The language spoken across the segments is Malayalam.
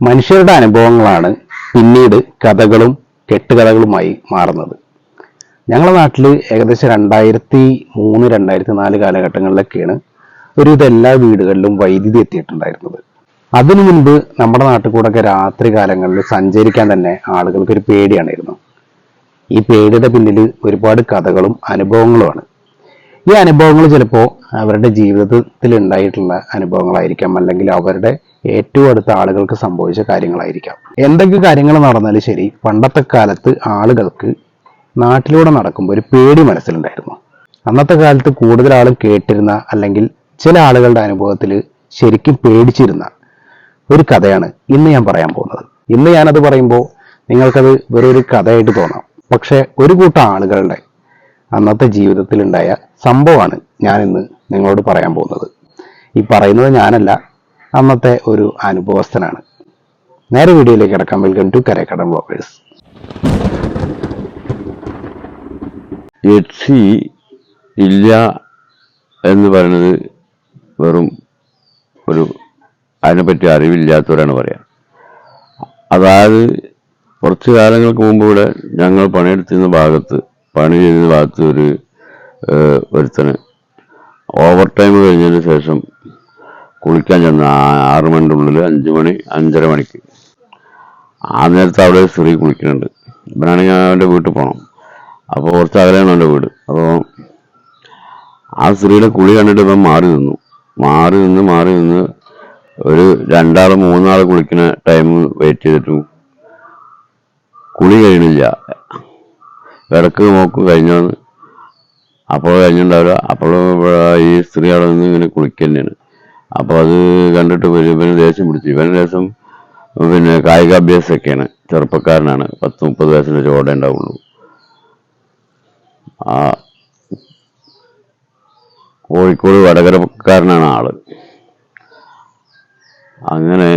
മനുഷ്യരുടെ അനുഭവങ്ങളാണ് പിന്നീട് കഥകളും കെട്ടുകഥകളുമായി മാറുന്നത്. ഞങ്ങളുടെ നാട്ടിൽ ഏകദേശം രണ്ടായിരത്തി മൂന്ന് രണ്ടായിരത്തി നാല് കാലഘട്ടങ്ങളിലൊക്കെയാണ് ഒരു ഇതെല്ലാ വീടുകളിലും വൈദ്യുതി എത്തിയിട്ടുണ്ടായിരുന്നത്. അതിനു മുൻപ് നമ്മുടെ നാട്ടിൽ കൂടെയൊക്കെ രാത്രി കാലങ്ങളിൽ സഞ്ചരിക്കാൻ തന്നെ ആളുകൾക്ക് ഒരു പേടിയാണിരുന്നു ഈ പേടിയുടെ പിന്നിൽ ഒരുപാട് കഥകളും അനുഭവങ്ങളുമാണ്. ഈ അനുഭവങ്ങൾ ചിലപ്പോൾ അവരുടെ ജീവിതത്തിൽ ഉണ്ടായിട്ടുള്ള അനുഭവങ്ങളായിരിക്കാം അല്ലെങ്കിൽ അവരുടെ ഏറ്റവും അടുത്ത ആളുകൾക്ക് സംഭവിച്ച കാര്യങ്ങളായിരിക്കാം. എന്തൊക്കെ കാര്യങ്ങൾ നടന്നാലും ശരി പണ്ടത്തെ കാലത്ത് ആളുകൾക്ക് നാട്ടിലൂടെ നടക്കുമ്പോൾ ഒരു പേടി മനസ്സിലുണ്ടായിരുന്നു. അന്നത്തെ കാലത്ത് കൂടുതൽ ആളും കേട്ടിരുന്ന അല്ലെങ്കിൽ ചില ആളുകളുടെ അനുഭവത്തിൽ ശരിക്കും പേടിച്ചിരുന്ന ഒരു കഥയാണ് ഇന്ന് ഞാൻ പറയാൻ പോകുന്നത്. ഇന്ന് ഞാനത് പറയുമ്പോൾ നിങ്ങൾക്കത് വെറൊരു കഥയായിട്ട് തോന്നാം. പക്ഷേ ഒരു കൂട്ടം ആളുകളുടെ അന്നത്തെ ജീവിതത്തിൽ ഉണ്ടായ സംഭവമാണ് ഞാൻ ഇന്ന് നിങ്ങളോട് പറയാൻ പോകുന്നത്. ഈ പറയുന്നത് ഞാനല്ല അന്നത്തെ ഒരു അനുഭവസ്ഥനാണ്. നേരെ വീഡിയോയിലേക്ക് കിടക്കാം. വെൽക്കം ടു കരക്കടം ബ്ലോക്കേഴ്സ് എച്ച് ഇല്ല എന്ന് പറയുന്നത് വെറും ഒരു അതിനെപ്പറ്റി അറിവില്ലാത്തവരാണ് പറയാം. അതായത് കുറച്ച് കാലങ്ങൾക്ക് മുമ്പ് ഇവിടെ ഞങ്ങൾ പണിയെടുത്തിരുന്ന ഭാഗത്ത് പണി ചെയ്ത് ഭാഗത്ത് ഒരു ഒരുത്തന്. ഓവർ ടൈം കഴിഞ്ഞതിന് ശേഷം കുളിക്കാൻ ചെന്ന ആറ് മണിന്റെ ഉള്ളിൽ അഞ്ച് മണി അഞ്ചര മണിക്ക്. ആ നേരത്തെ അവിടെ സ്ത്രീ കുളിക്കുന്നുണ്ട്. ഇവനാണെങ്കിൽ അവന്റെ വീട്ടിൽ പോകണം അപ്പോൾ കുറച്ച് അകലെയാണ് എന്റെ വീട്. അപ്പോൾ ആ സ്ത്രീയുടെ കുളി കണ്ടിട്ട് ഇപ്പം മാറി നിന്നു. മാറി നിന്ന് മാറി നിന്ന് ഒരു രണ്ടാൾ മൂന്നാൾ കുളിക്കുന്ന ടൈം വെയിറ്റ് ചെയ്തിട്ടും. കുളി കഴിയണില്ല ഇടയ്ക്ക് നോക്കും കഴിഞ്ഞാണ് അപ്പോൾ കഴിഞ്ഞിട്ടുണ്ടാവില്ല അപ്പോൾ ഈ സ്ത്രീ അവിടെ നിന്ന് ഇങ്ങനെ കുളിക്കുന്നതാണ് അപ്പോൾ അത് കണ്ടിട്ട് ഇവന് ദേഷ്യം പിടിച്ചു. ഇവന് ദേശം പിന്നെ കായികാഭ്യാസമൊക്കെയാണ് ചെറുപ്പക്കാരനാണ്. പത്ത് മുപ്പത് വയസ്സിന്റെ ചോടെ ഉണ്ടാവുള്ളൂ. ആ കോഴിക്കോട് വടകരക്കാരനാണ് ആൾ. അങ്ങനെ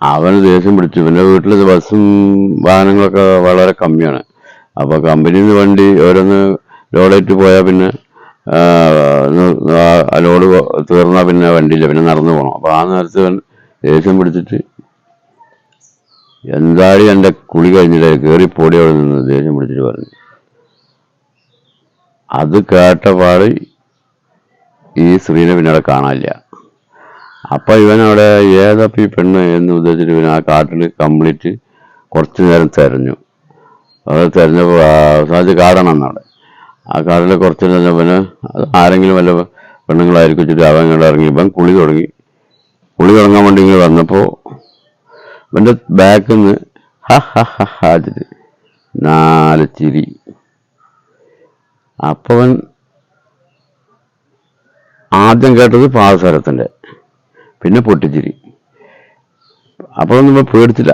അവന് ദേഷ്യം പിടിച്ചു. പിന്നെ വീട്ടിൽ ബസ്സും വാഹനങ്ങളൊക്കെ വളരെ കമ്മിയാണ്. അപ്പൊ കമ്പനിയിൽ വണ്ടി ഓരോന്ന് ലോഡേറ്റ് പോയാൽ പിന്നെ ലോഡ് തീർന്നാൽ പിന്നെ വണ്ടിയില്ല പിന്നെ നടന്നു പോകണം അപ്പൊ ആ നേരത്ത് ദേഷ്യം പിടിച്ചിട്ട് എന്തായാലും എന്റെ കുളി കഴിഞ്ഞില്ല? പൊടി അവിടെ നിന്ന് ദേഷ്യം പിടിച്ചിട്ട് പറഞ്ഞു. അത് കേട്ടപാട് ഈ സ്ത്രീനെ പിന്നെ അവിടെ കാണാനില്ല. അപ്പൊ ഇവനവിടെ ഏതപ്പ പെണ്ണ് എന്ന് ഉദ്ദേശിച്ചിട്ട് പിന്നെ ആ കാട്ടിൽ കംപ്ലീറ്റ് കുറച്ചു നേരം തെരഞ്ഞു. അത് തെരഞ്ഞപ്പോൾ സാധ്യത കാടണം അവിടെ ആ കാടിൽ കുറച്ച് അത് ആരെങ്കിലും വല്ല പെണ്ണുങ്ങളായിരിക്കും വെച്ചിട്ട് അവങ്ങോട്ട് ഇറങ്ങി ഇപ്പം കുളി തുടങ്ങി. കുളി തുടങ്ങാൻ വേണ്ടി ഇങ്ങനെ വന്നപ്പോൾ ഇവന്റെ ബാക്കിൽ നിന്ന് ഹ ഹ ഹ ഹ വെച്ചിട്ട് നാല് ചിരി. അപ്പവൻ ആദ്യം കേട്ടത് പാദസരത്തിന്റെ പിന്നെ പൊട്ടിച്ചിരി. അപ്പോഴൊന്നും പേടിച്ചില്ല.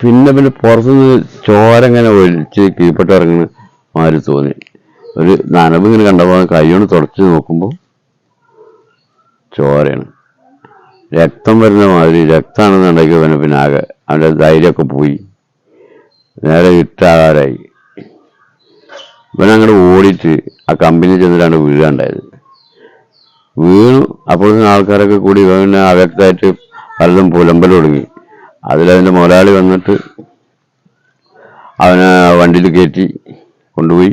പിന്നെ പിന്നെ പുറത്തുനിന്ന് ചോര ഇങ്ങനെ ഒലിച്ച് കീഴ്പ്പെട്ട് ഇറങ്ങുന്ന മാതിരി തോന്നി. ഒരു നനവ് ഇങ്ങനെ കണ്ടപ്പോൾ കൈകൊണ്ട് തുടച്ച് നോക്കുമ്പോൾ ചോരയാണ്. രക്തം വരുന്ന മാതിരി രക്തമാണെന്നുണ്ടെങ്കിൽ പിന്നെ പിന്നെ ആകെ അവന്റെ ധൈര്യമൊക്കെ പോയി. നേരെ ഇട്ടാകാരായി ഇവൻ അങ്ങോട്ട് ഓടിയിട്ട് ആ കമ്പനി ചെന്നിട്ടാണ് വീഴാണ്ടായത് വീണു. അപ്പോഴത്തെ ആൾക്കാരൊക്കെ കൂടി ഇവനെ അവ്യക്തമായിട്ട് പലതും പുലമ്പൽ തുടങ്ങി. അതിലതിന്റെ മുതലാളി വന്നിട്ട് അവനെ വണ്ടിയിൽ കയറ്റി കൊണ്ടുപോയി.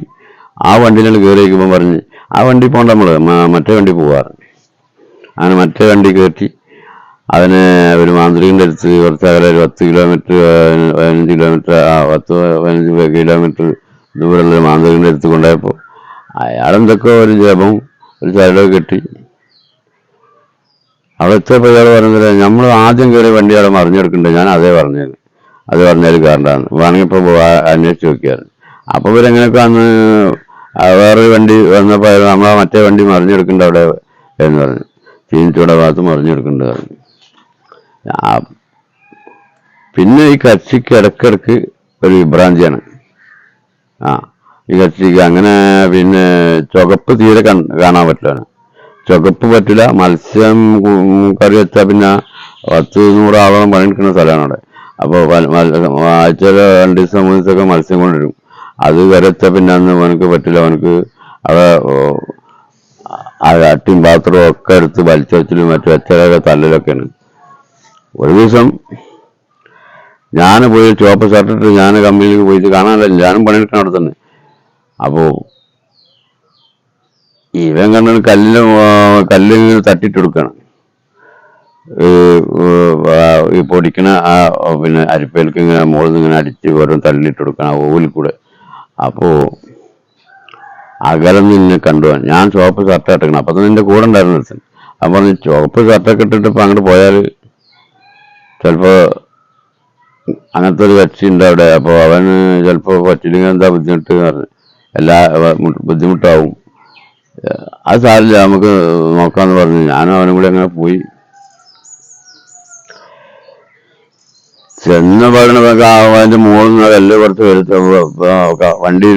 ആ വണ്ടിയിലാണ് കയറി വയ്ക്കുമ്പോൾ പറഞ്ഞ് ആ വണ്ടി പോകണ്ട നമ്മൾ മറ്റേ വണ്ടി പോവാറ് അങ്ങനെ മറ്റേ വണ്ടി കയറ്റി അവനെ ഒരു മാന്ത്രികന്റെ അടുത്ത് കുറച്ച് അകലെ ഒരു പത്ത് കിലോമീറ്റർ പതിനഞ്ച് കിലോമീറ്റർ ആ പത്ത് പതിനഞ്ച് കിലോമീറ്റർ ദൂരമുള്ള മാന്ത്രികന്റെ അടുത്ത് കൊണ്ടുപോയപ്പോൾ അയാളെന്തൊക്കെ ഒരു ജപം ഒരു ചരടൊക്കെ കെട്ടി അവിടെ പിള്ളേർ പറഞ്ഞത് നമ്മൾ ആദ്യം കയറി വണ്ടി അവിടെ മറിഞ്ഞെടുക്കണ്ടേ. ഞാൻ അതേ പറഞ്ഞത്. അത് പറഞ്ഞാൽ കാരണമാണ് വേണമെങ്കിൽ ഇപ്പോൾ അന്വേഷിച്ച് നോക്കിയായിരുന്നു. അപ്പോൾ ഇവരെങ്ങനെയൊക്കെ അന്ന് വേറൊരു വണ്ടി വന്നപ്പോൾ നമ്മൾ മറ്റേ വണ്ടി മറിഞ്ഞെടുക്കണ്ട അവിടെ എന്ന് പറഞ്ഞു. ചീനിച്ചൂടെ ഭാഗത്ത് മറിഞ്ഞെടുക്കണ്ട പറഞ്ഞു. പിന്നെ ഈ കച്ചിക്ക് ഇടക്കിടക്ക് ഒരു വിഭ്രാന്തിയാണ്. ആ ഈ കച്ചിക്ക് അങ്ങനെ പിന്നെ ചുവപ്പ് തീരെ കാണാൻ പറ്റില്ല. ചുവപ്പ് പറ്റില്ല മത്സ്യം കറി വെച്ചാൽ പിന്നെ പത്ത് നൂറ് ആളോളം പണിയെടുക്കുന്ന സ്ഥലമാണ് അവിടെ. അപ്പോൾ ആഴ്ചയിൽ രണ്ട് ദിവസം മൂന്ന് ദിവസമൊക്കെ മത്സ്യം കൊണ്ടുവരും. അത് വരച്ച പിന്നെ അന്ന് അവനക്ക് പറ്റില്ല അവനക്ക് അവിടെ അട്ടിയും പാത്രവും ഒക്കെ എടുത്ത് വലിച്ചു വെച്ചിലും മറ്റു വെച്ചതൊക്കെ തല്ലിലൊക്കെയാണ്. ഒരു ദിവസം ഞാൻ പോയി ചുവപ്പ് ഷർട്ടിട്ട് ഞാൻ കമ്പനിയിലേക്ക് പോയിട്ട് കാണാനല്ല ഞാനും പണിയെടുക്കണം അവിടെ തന്നെ. അപ്പോ ഇവൻ കല്ലിന് കല്ല് ഇങ്ങനെ തട്ടിട്ട് കൊടുക്കണം ഈ, പൊടിക്കണ ആ പിന്നെ അരിപ്പയിലേക്ക് ഇങ്ങനെ മുകളിൽ നിന്ന് ഇങ്ങനെ അടിച്ച് ഓരോ തള്ളിയിട്ട് കൊടുക്കണം ആ ഓവിൽ കൂടെ. അപ്പോ അകലം നിന്നെ കണ്ടു. ഞാൻ ചുവപ്പ് ഷർട്ട് ഇട്ടക്കണം. അപ്പൊ തന്നെ എന്റെ കൂടെ ഉണ്ടായിരുന്നു ഒരുത്തൻ. പറഞ്ഞു ചുവപ്പ് ഷർട്ടൊക്കെ ഇട്ടിട്ട് ഇപ്പൊ അങ്ങോട്ട് പോയാൽ ചിലപ്പോ അങ്ങനത്തെ ഒരു കക്ഷി ഉണ്ട് അവിടെ. അപ്പൊ അവന് ചിലപ്പോ പറ്റില്ലെങ്കിൽ എന്താ ബുദ്ധിമുട്ട് പറഞ്ഞു. എല്ലാ ബുദ്ധിമുട്ടാവും. അത് സാരില്ല നമുക്ക് നോക്കാന്ന് പറഞ്ഞു. ഞാനും അവനും കൂടി അങ്ങനെ പോയി. ചെന്ന പറയണതൊക്കെ അതിന്റെ മുകളിൽ നിന്ന് എല്ല് കുറച്ച് വണ്ടി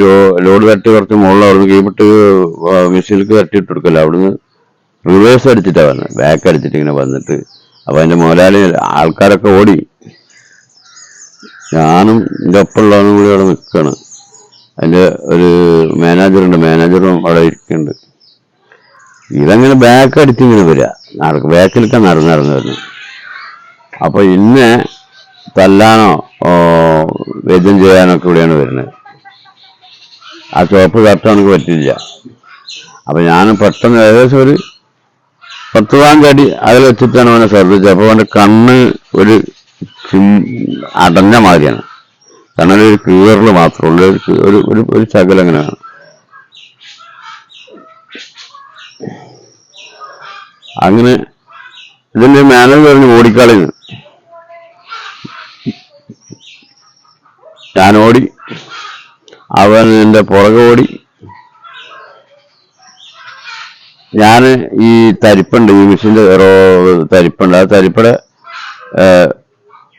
ലോഡ് തട്ടി കുറച്ച് മുകളിൽ അവിടുന്ന് കീപ്പിട്ട് മെഷീനിലേക്ക് തട്ടിയിട്ട് കൊടുക്കല്ലോ. അവിടുന്ന് റിവേഴ്സ് അടിച്ചിട്ടാ വന്നത് ബാക്ക് അടിച്ചിട്ട് ഇങ്ങനെ വന്നിട്ട്. അപ്പൊ അതിന്റെ മുതലാളി ആൾക്കാരൊക്കെ ഓടി. ഞാനും എന്റെ ഒപ്പമുള്ളവനും കൂടി അവിടെ നിൽക്കുകയാണ് അതിന്റെ ഒരു മാനേജറുണ്ട് മാനേജറും അവിടെ ഇരിക്കുന്നുണ്ട്. ഇതങ്ങനെ ബാക്ക് അടിച്ചിങ്ങനെ വരിക നടക്കും ബാക്കിലൊക്കെ നടന്ന് നടന്നു വരുന്നു അപ്പൊ ഇന്ന് തല്ലാനോ വേദ്യം ചെയ്യാനോ ചെയ്യാനൊക്കെ ഇവിടെയാണ് വരുന്നത്. ആ ചുവപ്പ് കറക്റ്റ് നമുക്ക് പറ്റില്ല അപ്പൊ ഞാൻ പെട്ടെന്ന് ഏകദേശം ഒരു പത്ത് കടി അതിൽ വെച്ചിട്ടാണ് അവനെ ശ്രദ്ധിച്ചത് അപ്പൊ അവന്റെ കണ്ണ് ഒരു അടഞ്ഞ മാതിരിയാണ്. കണ്ണിലൊരു കീറൽ മാത്രമുള്ള ഒരു ഒരു ഒരു ശകലം അങ്ങനെ ഇതിന്റെ മാനേജർ പറഞ്ഞ് ഓടിക്കളയുന്നു. ഞാൻ ഓടി അവൻ എന്റെ പുറകെ ഓടി. ഞാൻ ഈ തരിപ്പുണ്ട് ഈ മിഷീന്റെ തരിപ്പുണ്ട്. ആ തരിപ്പടെ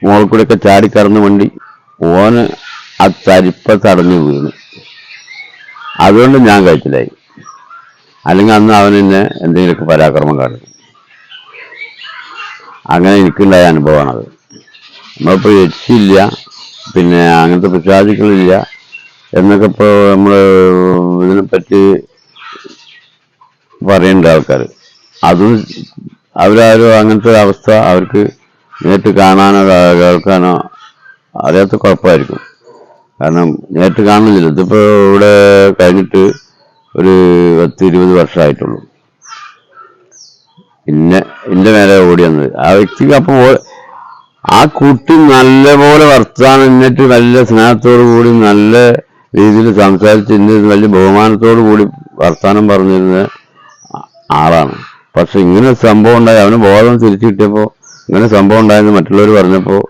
മോൾ കൂടെയൊക്കെ ഒക്കെ ചാടി കറന്ന് വണ്ടി. ഓന് ആ തരിപ്പ തടഞ്ഞു വീണു. അതുകൊണ്ട് ഞാൻ കഴിച്ചിലായി അല്ലെങ്കിൽ അന്ന് അവൻ എന്നെ എന്തെങ്കിലുമൊക്കെ പരാക്രമം കാട്ടും. അങ്ങനെ എനിക്കുണ്ടായ അനുഭവമാണത്. നമ്മളിപ്പോൾ രക്ഷയില്ല പിന്നെ അങ്ങനത്തെ പിശാചുക്കളില്ല എന്നൊക്കെ ഇപ്പോൾ നമ്മൾ ഇതിനെപ്പറ്റി പറയേണ്ട ആൾക്കാർ. അതും അവരാരും അങ്ങനത്തെ അവസ്ഥ അവർക്ക് നേരിട്ട് കാണാനോ കേൾക്കാനോ അറിയാത്ത കുഴപ്പമായിരിക്കും. കാരണം നേരിട്ട് കാണുന്നില്ല. ഇതിപ്പോൾ ഇവിടെ കഴിഞ്ഞിട്ട് ഒരു പത്ത് ഇരുപത് വർഷമായിട്ടുള്ളൂ പിന്നെ എന്റെ മേലെ ഓടി വന്നത് ആ വ്യക്തിക്ക് അപ്പോൾ ആ കുട്ടി നല്ലപോലെ വർത്താനം എന്നിട്ട് നല്ല സ്നേഹത്തോടു കൂടി നല്ല രീതിയിൽ സംസാരിച്ച് എന്നിട്ട് വലിയ ബഹുമാനത്തോടു കൂടി വർത്താനം പറഞ്ഞിരുന്ന ആളാണ്. പക്ഷെ ഇങ്ങനെ സംഭവം ഉണ്ടായി. അവന് ബോധം തിരിച്ചു കിട്ടിയപ്പോൾ ഇങ്ങനെ സംഭവം ഉണ്ടായെന്ന് മറ്റുള്ളവർ പറഞ്ഞപ്പോൾ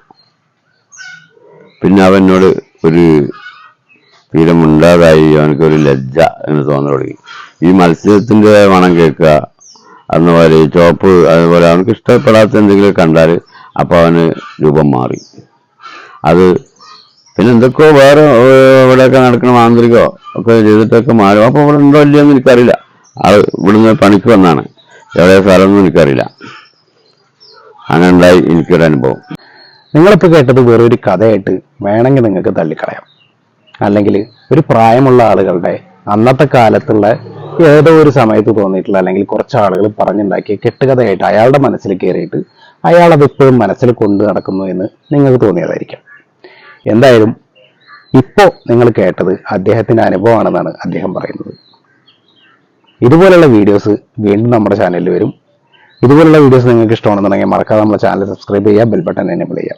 പിന്നെ അവനോട് ഒരു തീരം അവനക്ക് ഒരു ലജ്ജ എന്ന് തോന്നൽ തുടങ്ങി. ഈ മത്സ്യത്തിന്റെ മണം കേൾക്കുക അതുപോലെ ഈ ചോപ്പ് അതുപോലെ അവനക്ക് ഇഷ്ടപ്പെടാത്ത എന്തെങ്കിലും കണ്ടാൽ അപ്പൊ അവന് രൂപം മാറി. അത് പിന്നെ എന്തൊക്കെയോ വേറെ ഇവിടെയൊക്കെ നടക്കണ മാന്ത്രികോ ഒക്കെ ചെയ്തിട്ടൊക്കെ മാറും. അപ്പൊ ഇവിടെ ഉണ്ടോ ഇല്ലയെന്ന് എനിക്കറിയില്ല. ആൾ ഇവിടുന്ന് പണിക്ക് വന്നാണ്. എവിടെ സ്ഥലമൊന്നും എനിക്കറിയില്ല. അങ്ങനെ ഉണ്ടായി എനിക്കൊരു അനുഭവം നിങ്ങളിപ്പോൾ കേട്ടത് വേറൊരു കഥയായിട്ട് വേണമെങ്കിൽ നിങ്ങൾക്ക് തള്ളിക്കളയാം. അല്ലെങ്കിൽ ഒരു പ്രായമുള്ള ആളുകളുടെ അന്നത്തെ കാലത്തുള്ള ഏതോ ഒരു സമയത്ത് തോന്നിയിട്ടുള്ള അല്ലെങ്കിൽ കുറച്ച് ആളുകൾ പറഞ്ഞുണ്ടാക്കിയ കെട്ടുകഥയായിട്ട് അയാളുടെ മനസ്സിൽ കയറിയിട്ട് അയാൾ അത് ഇപ്പോഴും മനസ്സിൽ കൊണ്ടു നടക്കുന്നു എന്ന് നിങ്ങൾക്ക് തോന്നിയതായിരിക്കാം. എന്തായാലും ഇപ്പോ നിങ്ങൾ കേട്ടത് അദ്ദേഹത്തിന്റെ അനുഭവമാണെന്നാണ് അദ്ദേഹം പറയുന്നത്. ഇതുപോലുള്ള വീഡിയോസ് വീണ്ടും നമ്മുടെ ചാനലിൽ വരും. ഇതുപോലുള്ള വീഡിയോസ് നിങ്ങൾക്ക് ഇഷ്ടമാണെന്നുണ്ടെങ്കിൽ മറക്കാതെ നമ്മുടെ ചാനൽ സബ്സ്ക്രൈബ് ചെയ്യുക ബെൽ ബട്ടൺ എനേബിൾ ചെയ്യുക.